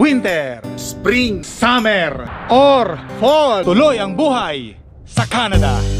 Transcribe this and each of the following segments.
winter, spring, summer, or fall. Tuloy ang buhay sa Canada.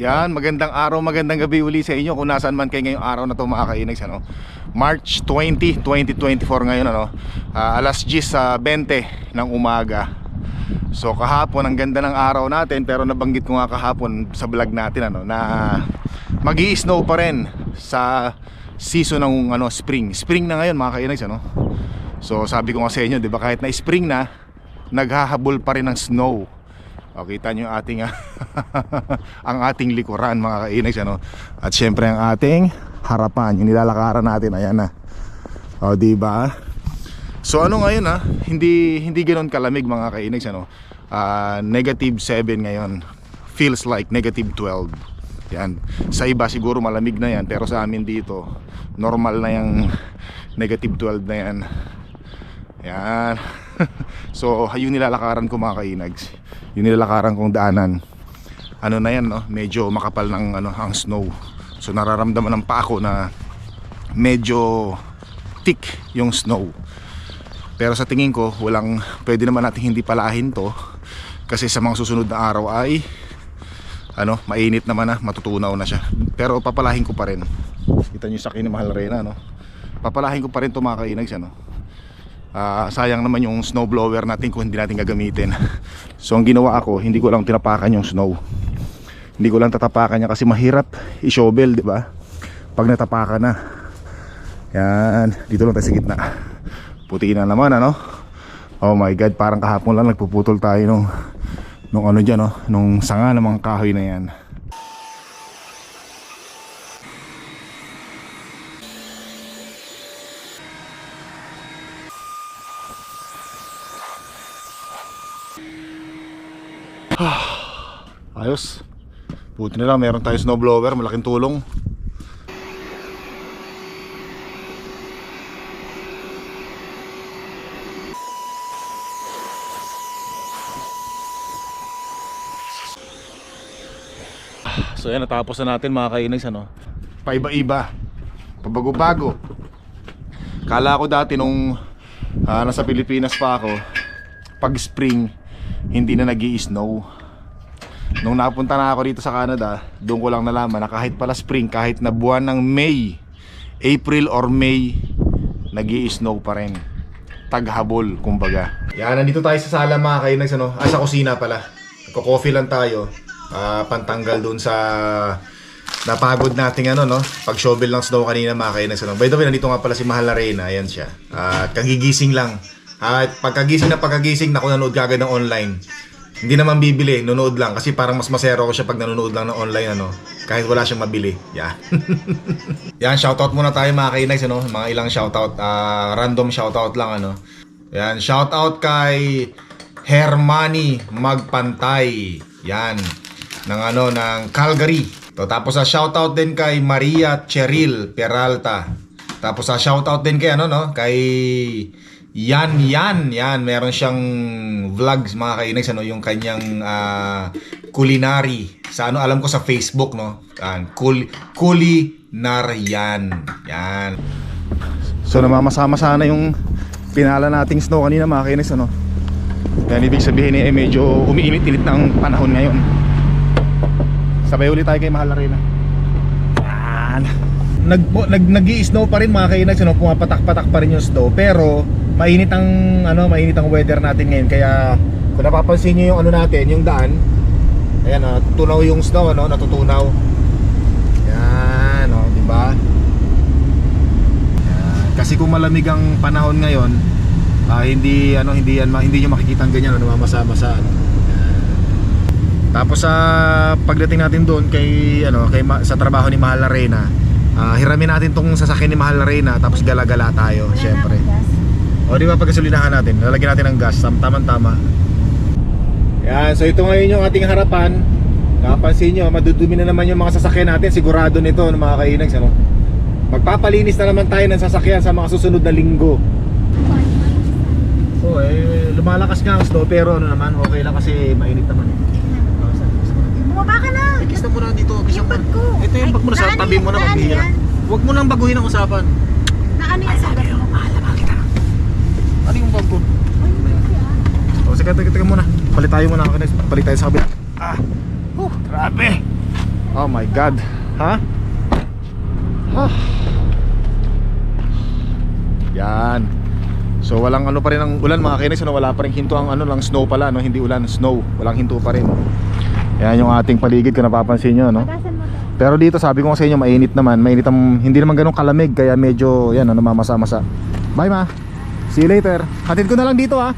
Yan, magandang araw, magandang gabi uli sa inyo kung nasaan man kayo ngayong araw na to mga kainags ano. March 20, 2024 ngayon ano. Ah, alas 10 sa 20 ng umaga. So kahapon ang ganda ng araw natin pero nabanggit ko nga kahapon sa vlog natin ano na mag snow pa rin sa season ng ano spring. Spring na ngayon mga kainags ano. So sabi ko nga sa inyo, 'di ba kahit na spring na, naghahabol pa rin ng snow. O, kita nyo ating ang ating likuran mga kainags ano. At syempre ang ating harapan, yung nilalakaran natin ayan na. O di ba? So ano ngayon ah, hindi hindi ganoon kalamig mga kainags ano. Ah, negative 7 ngayon. Feels like negative 12. Yan. Sa iba siguro malamig na yan pero sa amin dito normal na yung negative 12 na yan. Yan. so, yung nilalakaran ko mga kainags. Yung nilalakaran kong daanan. Ano na yan, no? Medyo makapal ng ano, ang snow. So, nararamdaman ng pa ako na medyo thick yung snow. Pero sa tingin ko, walang pwede naman natin hindi palahin to kasi sa mga susunod na araw ay ano, mainit naman na, matutunaw na siya. Pero papalahin ko pa rin. Kita niyo sa akin ni Reyna, no? Papalahin ko pa rin to mga kainags, ano? Ah, sayang naman yung snow blower natin kung hindi natin gagamitin. So ang ginawa ako hindi ko lang tinapakan yung snow. Hindi ko lang tatapakan niya kasi mahirap i-shovel di ba? Pag natapakan na. Yan dito lang tayo sa gitna. Puti na naman ano? Oh my god parang kahapon lang nagpuputol tayo nung nung ano dyan no? Nung sanga ng mga kahoy na yan Ayos. Buti na lang meron tayo snowblower, malaking tulong. So yan, natapos na natin mga kainags ano. Paiba-iba. Pabago-bago. Kala ko dati nung ah, nasa Pilipinas pa ako, pag spring, hindi na nag snow Nung napunta na ako dito sa Canada, doon ko lang nalaman na kahit pala spring, kahit na buwan ng May, April or May, nag snow pa rin. Taghabol, kumbaga. Yan, nandito tayo sa sala mga kainags, ano? Ah, sa kusina pala. Nagko-coffee lang tayo. Ah, pantanggal doon sa napagod nating ano, no? Pag shovel ng snow kanina mga kainags, ano? By the way, nandito nga pala si Mahal na Reyna. Ayan siya. At kagigising lang. At pagkagising na pagkagising, naku nanood kagad ng online. Hindi naman bibili, nunood lang kasi parang mas masero ko siya pag nanonood lang ng online ano, kahit wala siyang mabili. Yan. Yan, shoutout muna tayo mga kainags ano, mga ilang shoutout, ah, random shoutout lang ano. Yan, shoutout kay Hermani Magpantay. Yan, ng ano ng Calgary. To, tapos sa shoutout din kay Maria Cheryl Peralta. Tapos sa shoutout din kay ano no, kay yan, yan, yan. Meron siyang vlogs mga kainags, ano, yung kanyang ah, culinary. Sa ano, alam ko sa Facebook, no? Yan, kul culinaryan. Yan. So, namamasama sana yung pinala nating snow kanina mga kainags, ano? Yan, ibig sabihin eh, medyo umiinit-init ng panahon ngayon. Sabay ulit tayo kay Mahal Arena. Yan. Nag, nag, nag snow pa rin mga kainags, ano? Pumapatak-patak pa rin yung snow. Pero, mainit ang ano, mainit ang weather natin ngayon kaya kung napapansin niyo yung ano natin, yung daan, ayan oh, tunaw yung snow ano, natutunaw. Yan, oh, di ba? Kasi kung malamig ang panahon ngayon, ah, hindi ano hindi yan hindi niyo makikita ang ganyan ano mamasa-masa ano. Yan. Tapos sa pagdating natin doon kay ano kay sa trabaho ni Mahal Arena, ah, hiramin natin tong sasakyan ni Mahal Arena tapos gala-gala tayo, syempre. O di ba pagkasulinahan natin, lalagyan natin ng gas, tam- tamang-tama. Yan, so ito ngayon yung ating harapan. Napansin nyo, madudumi na naman yung mga sasakyan natin, sigurado nito ng mga kainags, ano? Magpapalinis na naman tayo ng sasakyan sa mga susunod na linggo. Oo, eh, lumalakas nga ang snow, pero ano naman, okay lang kasi mainit naman. eh. Bumaba ka na! Kiss na muna dito, kiss Yung bag ko. Ito yung bag mo na sa tabi mo na magbihira. Huwag mo nang baguhin ang usapan. Na ano yan sa bag mo? Ano yung bag ko? Ay, hindi sige, teka, teka muna. Palit tayo muna. Kinex. Palit tayo sa kabila. Ah. Uh, grabe. Oh my god. Ha? Ah. Yan. So walang ano pa rin ang ulan mga kinex. Ano, wala pa rin hinto ang ano lang snow pala. No? Hindi ulan, snow. Walang hinto pa rin. Yan yung ating paligid kung napapansin nyo. No? Pero dito sabi ko sa inyo mainit naman. Mainit ang, hindi naman ganun kalamig. Kaya medyo yan, ano, mamasa-masa. Bye ma. See you later. Hatid ko na lang dito ha.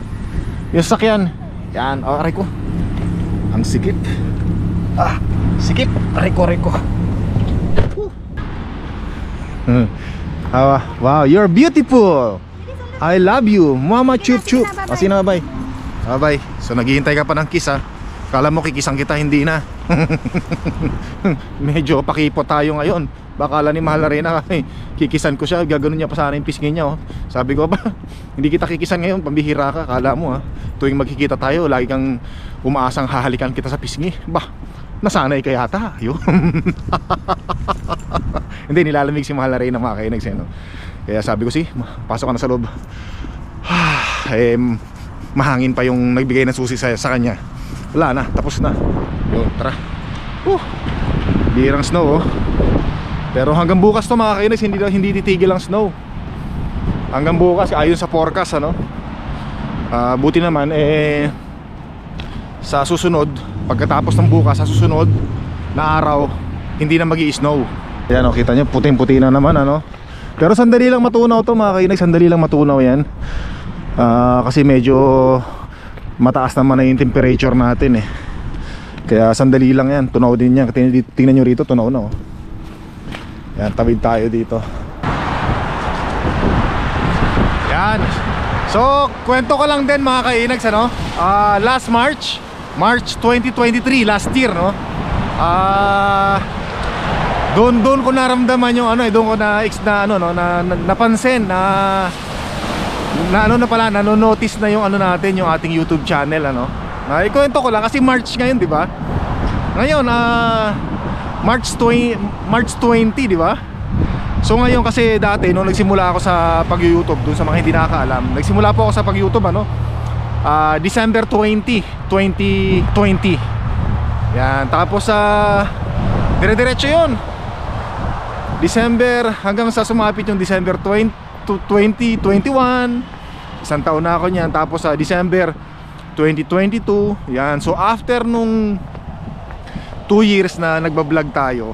Yung sasakyan. Yan, oh, aray ko. Ang sikip. Ah, sikip. Aray ko, aray ko. Ah, wow, you're beautiful. I love you. Mama chup chup. O sino bye? Bye. So naghihintay ka pa ng kiss ha. Kala mo kikisang kita, hindi na. Medyo pakipot tayo ngayon. Bakala ni Mahal Arena ay kikisan ko siya, gaganon niya pa sana yung pisngi niya oh. Sabi ko ba, hindi kita kikisan ngayon, pambihira ka, kala mo ha. Tuwing magkikita tayo, lagi kang umaasang hahalikan kita sa pisngi. Bah, nasanay ka yata. Yun. hindi, nilalamig si Mahal Arena mga kainags eh, no? Kaya sabi ko si, pasok ka na sa loob. eh, mahangin pa yung nagbigay ng susi sa, sa kanya. Wala na, tapos na. Yun, tara. Uh, birang snow oh. Pero hanggang bukas to mga kainis, hindi, hindi titigil ang snow. Hanggang bukas, ayon sa forecast ano. Ah, buti naman eh sa susunod, pagkatapos ng bukas sa susunod na araw, hindi na magi snow Ayan oh, kita nyo, puting-puti na naman ano. Pero sandali lang matunaw to mga kainis, sandali lang matunaw yan. Ah, kasi medyo mataas naman na yung temperature natin eh. Kaya sandali lang yan, tunaw din yan. Tingnan, tingnan nyo rito, tunaw na oh. Yan, tawid tayo dito. Yan. So, kwento ko lang din mga kainags ano. Ah, last March, March 2023, last year no. Ah, doon doon ko naramdaman yung ano eh, doon ko na na ano no, na, na napansin na na ano na pala, nano-notice na yung ano natin, yung ating YouTube channel ano. Na ikwento ko lang kasi March ngayon, di ba? Ngayon, ah March 20 March 20, di ba? So ngayon kasi dati nung nagsimula ako sa pag-YouTube dun sa mga hindi nakakaalam, nagsimula po ako sa pag-YouTube ano, ah December 20, 2020. Yan, tapos sa dire-diretso 'yon. December hanggang sa sumapit yung December 20, 2021. Isang taon na ako niyan tapos sa December 2022. Yan. So after nung 2 years na nagba-vlog tayo,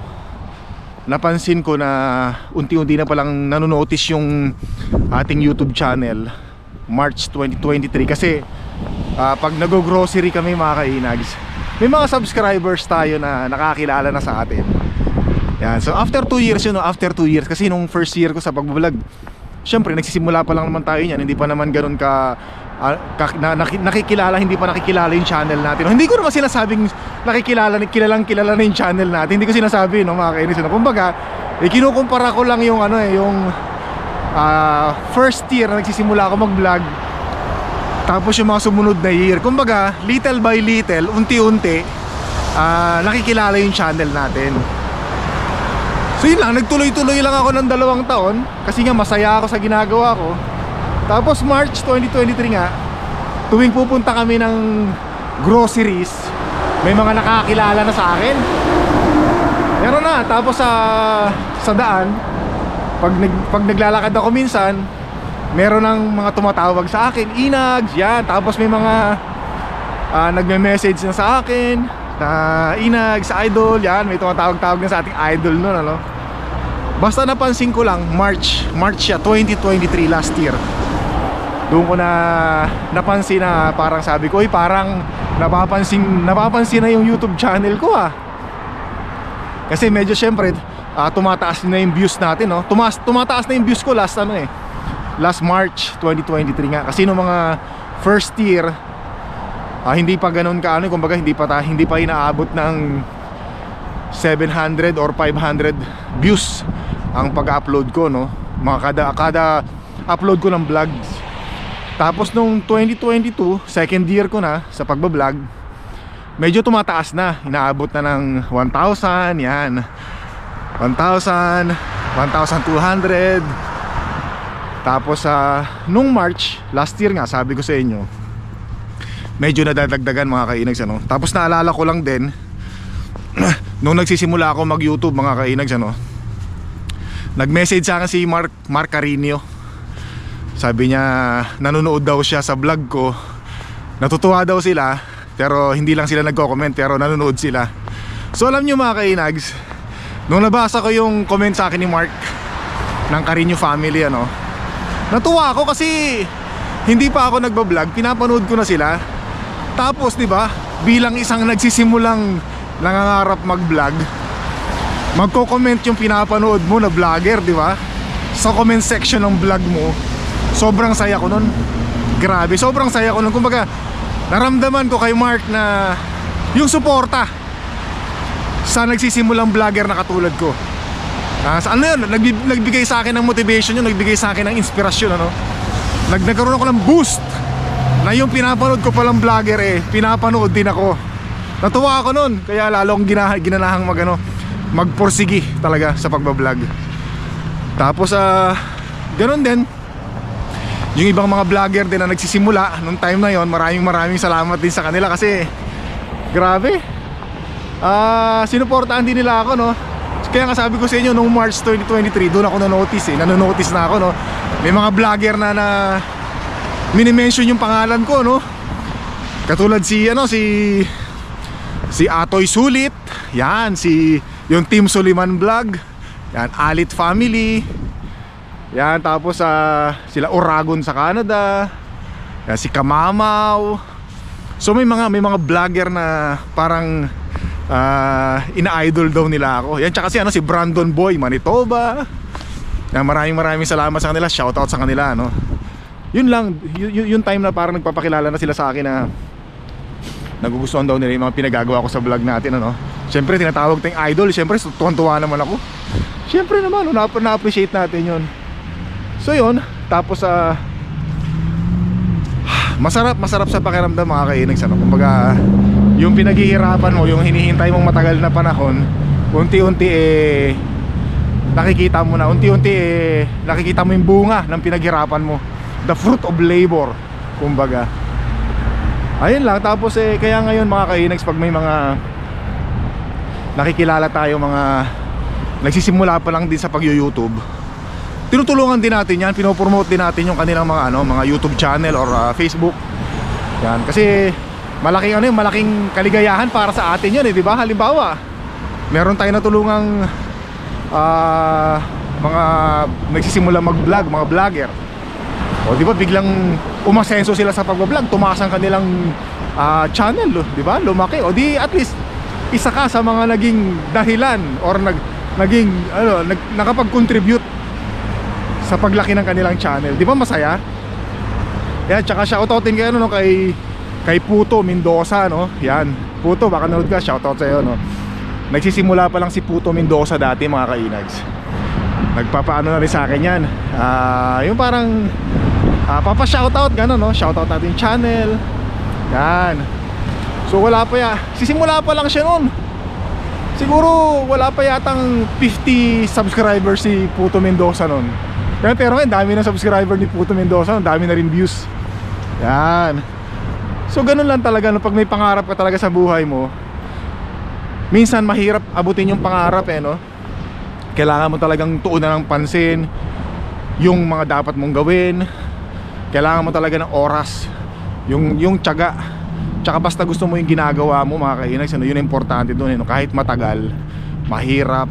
napansin ko na unti-unti na palang nanonotice yung ating YouTube channel March 2023 kasi ah, pag nag-grocery kami mga kainags may mga subscribers tayo na nakakilala na sa atin. Yan. So after 2 years yun after 2 years. Kasi nung first year ko sa pagbablog syempre nagsisimula pa lang naman tayo niyan. Hindi pa naman ganun ka, ka na, naki- nakikilala hindi pa nakikilala yung channel natin. Hindi ko naman sinasabing nakikilala kilalang kilala na yung channel natin. Hindi ko sinasabi no mga kainis no? kumbaga eh, kinukumpara ko lang yung ano eh yung ah, first year na nagsisimula ako mag vlog tapos yung mga sumunod na year. Kumbaga little by little unti-unti ah, nakikilala yung channel natin. So yun lang, nagtuloy-tuloy lang ako ng dalawang taon Kasi nga masaya ako sa ginagawa ko Tapos March 2023 nga Tuwing pupunta kami ng groceries May mga nakakilala na sa akin Meron na, tapos sa sa daan pag, nag, pag naglalakad ako minsan Meron ng mga tumatawag sa akin Inags, yan Tapos may mga ah, nagme-message na sa akin na Inags, idol, yan May tumatawag-tawag na sa ating idol nun ano? Basta napansin ko lang, March, March siya, 2023 last year. Doon ko na napansin na parang sabi ko, "Uy, parang napapansin, napapansin na yung YouTube channel ko ah. Kasi medyo syempre, ah, tumataas na yung views natin, no? Tumaas, tumataas na yung views ko last ano eh. Last March 2023 nga. Kasi nung mga first year, ah, hindi pa ganoon ka ano, kumbaga hindi pa hindi pa inaabot ng 700 or 500 views ang pag-upload ko, no? Mga kada kada upload ko ng vlogs. Tapos nung 2022, second year ko na sa pagbablog, medyo tumataas na. Inaabot na ng 1,000, yan. 1,000, 1,200. Tapos sa nung March, last year nga, sabi ko sa inyo, medyo nadadagdagan mga kainags ano. Tapos naalala ko lang din, nung nagsisimula ako mag-YouTube mga kainags ano, nag-message sa akin si Mark, Mark Carino. Sabi niya, nanonood daw siya sa vlog ko. Natutuwa daw sila, pero hindi lang sila nagko-comment, pero nanonood sila. So alam niyo mga kainags, nung nabasa ko yung comment sa akin ni Mark ng Carino family ano, natuwa ako kasi hindi pa ako nagbablog, pinapanood ko na sila. Tapos 'di ba, bilang isang nagsisimulang nangangarap mag-vlog, magko-comment yung pinapanood mo na vlogger, di ba? Sa comment section ng vlog mo, sobrang saya ko nun. Grabe, sobrang saya ko nun. Kumbaga, naramdaman ko kay Mark na yung suporta sa nagsisimulang vlogger na katulad ko. Ah, sa ano yun, nagbib- nagbigay sa akin ng motivation yun, nagbigay sa akin ng inspirasyon, ano? Nag nagkaroon ako ng boost na yung pinapanood ko palang vlogger eh, pinapanood din ako. Natuwa ako nun, kaya lalo akong gina ginanahang mag ano, magporsigi talaga sa pagbablog. Tapos ah, ganun din. Yung ibang mga vlogger din na nagsisimula nung time na yon, maraming maraming salamat din sa kanila kasi grabe. Ah, sinuportahan din nila ako, no. Kaya nga sabi ko sa inyo nung March 2023, doon ako na-notice eh. Nanonotice na ako, no. May mga vlogger na na mini-mention yung pangalan ko, no. Katulad si ano si si Atoy Sulit, yan si yung Team Suliman Vlog, yan Alit Family. Yan tapos sa sila Oragon sa Canada. Yan si Kamamaw. So may mga may mga vlogger na parang ah, ina-idol daw nila ako. Yan tsaka si ano si Brandon Boy Manitoba. Yan maraming maraming salamat sa kanila. Shoutout sa kanila no. Yun lang, y- y- yung time na parang nagpapakilala na sila sa akin na nagugustuhan daw nila yung mga pinagagawa ko sa vlog natin ano. Siyempre tinatawag tayong idol, siyempre tuwan-tuwa naman ako. Siyempre naman, no, na- na-appreciate natin yun. So yun, tapos sa masarap masarap sa pakiramdam mga kainags ano. Kumbaga yung pinaghihirapan mo, yung hinihintay mong matagal na panahon, unti-unti eh nakikita mo na, unti-unti eh nakikita mo yung bunga ng pinaghirapan mo. The fruit of labor, kumbaga. Ayun lang, tapos eh kaya ngayon mga kainags pag may mga nakikilala tayo mga nagsisimula pa lang din sa pag-YouTube tinutulungan din natin yan, pinopromote din natin yung kanilang mga ano, mga YouTube channel or uh, Facebook. Yan, kasi malaking ano, yun, malaking kaligayahan para sa atin 'yun eh, 'di ba? Halimbawa, meron tayong natulungang ah, mga nagsisimula mag-vlog, mga vlogger. O 'di biglang umasenso sila sa pagbablog, tumaas ang kanilang ah, channel, 'di ba? Lumaki. O di at least isa ka sa mga naging dahilan or nag naging ano, nag, nakapag-contribute sa paglaki ng kanilang channel. Di ba masaya? Yan, tsaka shoutoutin kayo no, kay kay Puto Mendoza no. Yan. Puto, baka nanood ka, shoutout sa iyo no. Nagsisimula pa lang si Puto Mendoza dati mga kainags. Nagpapaano na rin sa akin yan. Ah, yung parang ah, papa-shoutout gano'n no. Shoutout natin channel. Yan. So wala pa ya. Sisimula pa lang siya noon. Siguro wala pa yatang 50 subscribers si Puto Mendoza noon. Pero, pero ngayon, dami na subscriber ni Puto Mendoza, ang dami na rin views. Yan. So ganun lang talaga no, pag may pangarap ka talaga sa buhay mo. Minsan mahirap abutin yung pangarap eh no. Kailangan mo talagang tuunan ng pansin yung mga dapat mong gawin. Kailangan mo talaga ng oras, yung yung tiyaga. Tsaka basta gusto mo yung ginagawa mo mga kainags, ano, yun ang importante doon eh, no? kahit matagal, mahirap,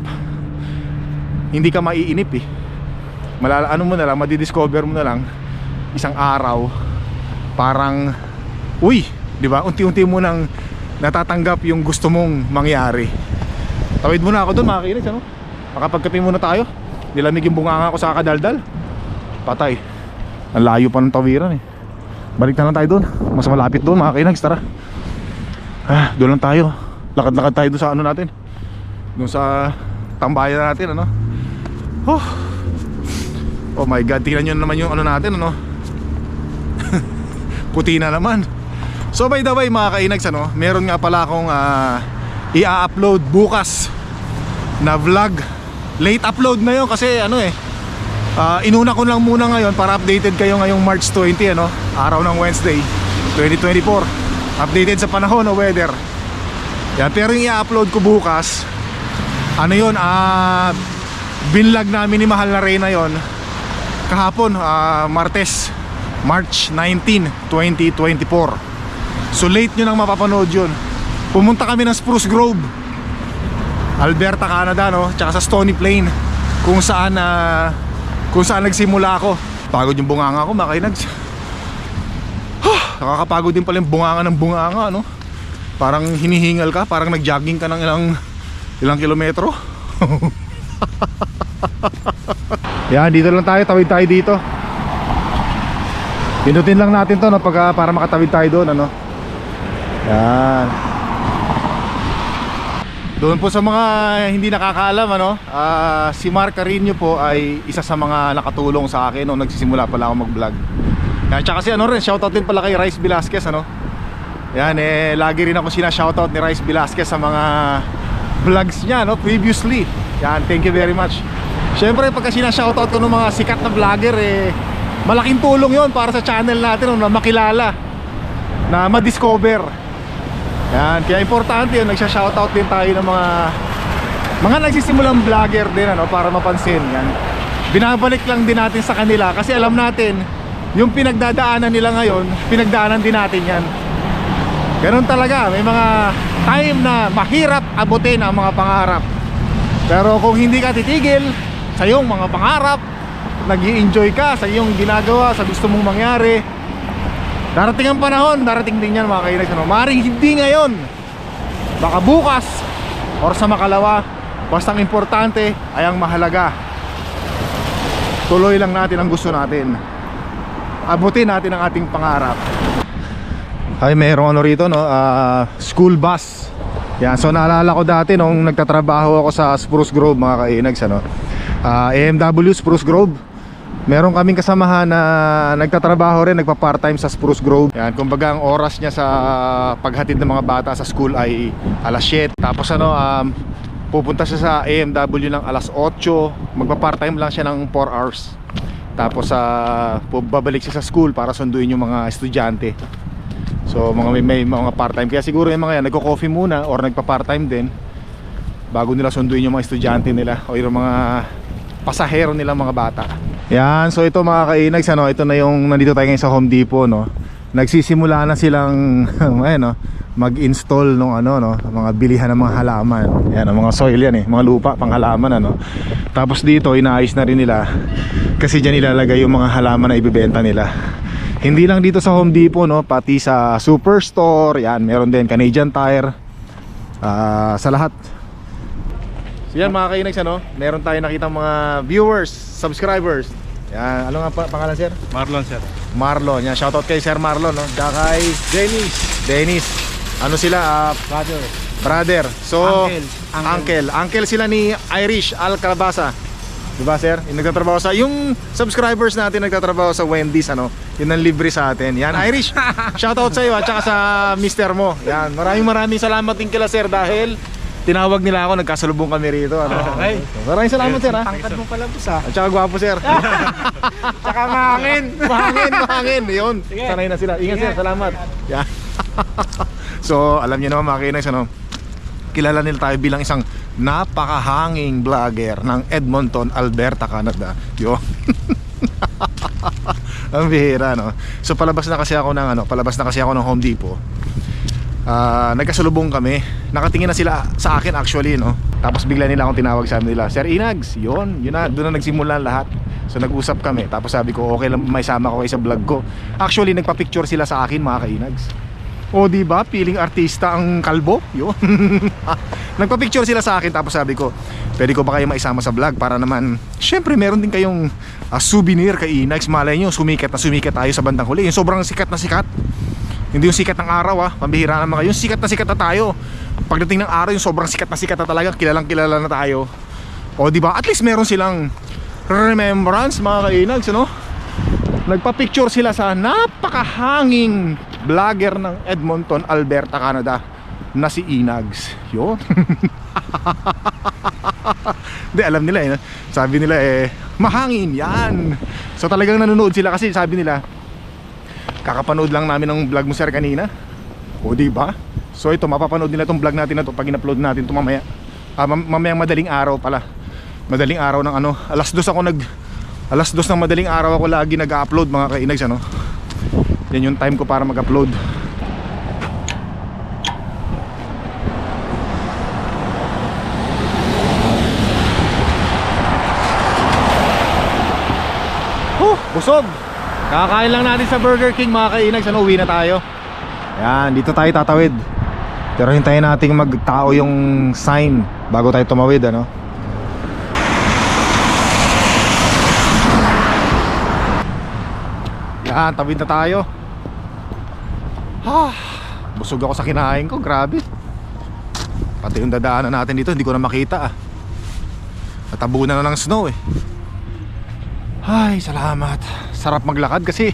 hindi ka maiinip eh. Malala ano mo na lang, madidiscover mo na lang isang araw parang uy, 'di ba? Unti-unti mo nang natatanggap yung gusto mong mangyari. Tawid muna ako doon mga kainis, ano? Makapagkape muna tayo. Nilamig yung bunganga ko sa kadaldal. Patay. Ang layo pa ng tawiran eh. Balik na lang tayo doon. Mas malapit doon mga kainags, tara. Ah, doon lang tayo. Lakad-lakad tayo doon sa ano natin. Doon sa tambayan natin, ano? Oh. Oh my god, tingnan nyo naman yung ano natin, ano? Puti na naman. So by the way mga kainags, ano? Meron nga pala akong ah, i-upload bukas na vlog. Late upload na yun kasi ano eh. ah, inuna ko lang muna ngayon para updated kayo ngayong March 20, ano? Araw ng Wednesday, 2024. Updated sa panahon o weather. Yan, pero yung i-upload ko bukas, ano yun, ah, binlog namin ni Mahal na Reyna yon kahapon, ah, Martes, March 19, 2024. So late nyo nang mapapanood yun. Pumunta kami ng Spruce Grove, Alberta, Canada, no? Tsaka sa Stony Plain, kung saan, ah, kung saan nagsimula ako. Pagod yung bunganga ko, makainags. Nakakapagod din pala yung bunganga ng bunganga, no? Parang hinihingal ka, parang nag-jogging ka ng ilang ilang kilometro. Yan, dito lang tayo, tawid tayo dito. Pinutin lang natin to no, pagka, para makatawid tayo doon, ano. Yan. Doon po sa mga hindi nakakaalam ano, ah, si Mark Carino po ay isa sa mga nakatulong sa akin nung nagsisimula pala ako mag-vlog. Yan, tsaka si ano rin, shoutout din pala kay Rice Velasquez ano. Yan eh lagi rin ako sina shoutout ni Rice Velasquez sa mga vlogs niya no previously. Yan, thank you very much. Syempre pagka sina shoutout ko ng mga sikat na vlogger eh malaking tulong 'yon para sa channel natin na makilala na ma-discover. Yan, kaya importante yun, nagsha-shoutout din tayo ng mga mga nagsisimulang vlogger din ano para mapansin yan. Binabalik lang din natin sa kanila kasi alam natin yung pinagdadaanan nila ngayon, pinagdaanan din natin yan. Ganun talaga, may mga time na mahirap abutin ang mga pangarap. Pero kung hindi ka titigil sa iyong mga pangarap, nag enjoy ka sa iyong ginagawa, sa gusto mong mangyari, Darating ang panahon, darating din yan mga kainags ano? Maring hindi ngayon. Baka bukas Or sa makalawa Basta ang importante ay ang mahalaga. Tuloy lang natin ang gusto natin. Abutin natin ang ating pangarap. Ay mayroong ano rito no? Ah, School bus. Yan so naalala ko dati nung nagtatrabaho ako sa Spruce Grove mga kainags ano Ah, AMW Spruce Grove Meron kaming kasamahan na nagtatrabaho rin, nagpa-part-time sa Spruce Grove. Yan, kumbaga ang oras niya sa paghatid ng mga bata sa school ay alas 7. Tapos ano, um, pupunta siya sa AMW ng alas 8. Magpa-part-time lang siya ng 4 hours. Tapos sa babalik siya sa school para sunduin yung mga estudyante. So mga may, may mga part-time kaya siguro yung mga yan nagko-coffee muna or nagpa-part-time din bago nila sunduin yung mga estudyante nila o yung mga pasahero nila mga bata. Yan, so ito mga kainags ano, ito na yung nandito tayo ngayon sa Home Depot no. Nagsisimula na silang ayun no, mag-install ng ano no, mga bilihan ng mga halaman. Yan, ang mga soil yan eh, mga lupa pang halaman ano. Tapos dito inaayos na rin nila kasi diyan ilalagay yung mga halaman na ibebenta nila. Hindi lang dito sa Home Depot no, pati sa Superstore, yan, meron din Canadian Tire. Ah, sa lahat yan mga kainags ano, meron tayo nakita mga viewers, subscribers. Yan, ano nga pa, pangalan sir? Marlon sir. Marlon. Yan, shoutout kay Sir Marlon no. Tsaka kay Dennis. Dennis. Ano sila? ah, Brother. brother. So, Uncle. uncle. Uncle sila ni Irish Al Calabasa. 'Di ba sir? Yung nagtatrabaho sa yung subscribers natin nagtatrabaho sa Wendy's ano. Yun ang libre sa atin. Yan, Irish. shoutout sa iyo at tsaka sa mister mo. Yan, maraming maraming salamat din kila sir dahil tinawag nila ako, nagkasalubong kami rito. Ano? Okay. Maraming salamat sir ha. Tangkad mo pala po sa. At saka gwapo sir. Tsaka mahangin. mahangin, mahangin. Yun. Sige. Sanay na sila. Ingat sir, salamat. Yeah. so, alam niyo naman mga kinags, ano? Kilala nila tayo bilang isang napakahanging vlogger ng Edmonton, Alberta, Canada. Yun. Ang bihira, no? So, palabas na kasi ako ng, ano, palabas na kasi ako ng Home Depot. Ah, nagkasalubong kami. Nakatingin na sila sa akin actually, no. Tapos bigla nila akong tinawag sabi nila, Sir Inags, yun, yun na, doon na nagsimula lahat. So nag-usap kami. Tapos sabi ko, okay lang may sama ko sa vlog ko. Actually, nagpa-picture sila sa akin, mga kainags. O di ba, feeling artista ang kalbo? Yun. Nagpa-picture sila sa akin tapos sabi ko, pwede ko ba kayo maisama sa vlog para naman, syempre meron din kayong ah, souvenir kay Inags. Malay nyo, sumikat na sumikat tayo sa bandang huli. Yung sobrang sikat na sikat. Hindi yung sikat ng araw ah, pambihira naman kayo. Yung sikat na sikat na tayo. Pagdating ng araw, yung sobrang sikat na sikat na talaga, kilalang kilala na tayo. O di ba? At least meron silang remembrance mga kainags, ano? Nagpa-picture sila sa napakahanging vlogger ng Edmonton, Alberta, Canada na si Inags. Yun. Hindi, alam nila eh. Sabi nila eh, mahangin yan. So talagang nanonood sila kasi sabi nila, kakapanood lang namin ng vlog mo sir kanina. O di ba? So ito, mapapanood nila tong vlog natin na to pag in-upload natin to mamaya. Ah, mam- mamayang madaling araw pala. Madaling araw ng ano, alas dos ako nag alas dos ng madaling araw ako lagi nag-upload mga kainags ano. Yan yung time ko para mag-upload. Huh, busog. Kakain lang natin sa Burger King mga kainags ano, uwi na tayo. Yan, dito tayo tatawid. Pero hintayin nating magtao yung sign bago tayo tumawid ano. Yan, tawid na tayo. Ah, busog ako sa kinain ko, grabe. Pati yung dadaanan natin dito, hindi ko na makita ah. Natabunan na ng snow eh. Ay, salamat. Sarap maglakad kasi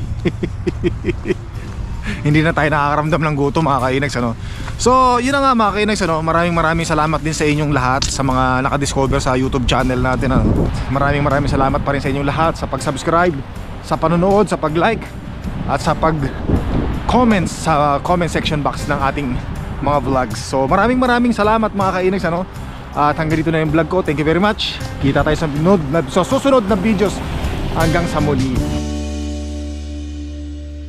hindi na tayo nakakaramdam ng gutom mga kainags ano. So, yun na nga mga kainags ano, maraming maraming salamat din sa inyong lahat sa mga nakadiscover sa YouTube channel natin ano. Maraming maraming salamat pa rin sa inyong lahat sa pag-subscribe, sa panonood, sa pag-like at sa pag comments sa comment section box ng ating mga vlogs. So, maraming maraming salamat mga kainags ano. At hanggang dito na yung vlog ko. Thank you very much. Kita tayo sa, na, sa susunod na videos hanggang sa muli.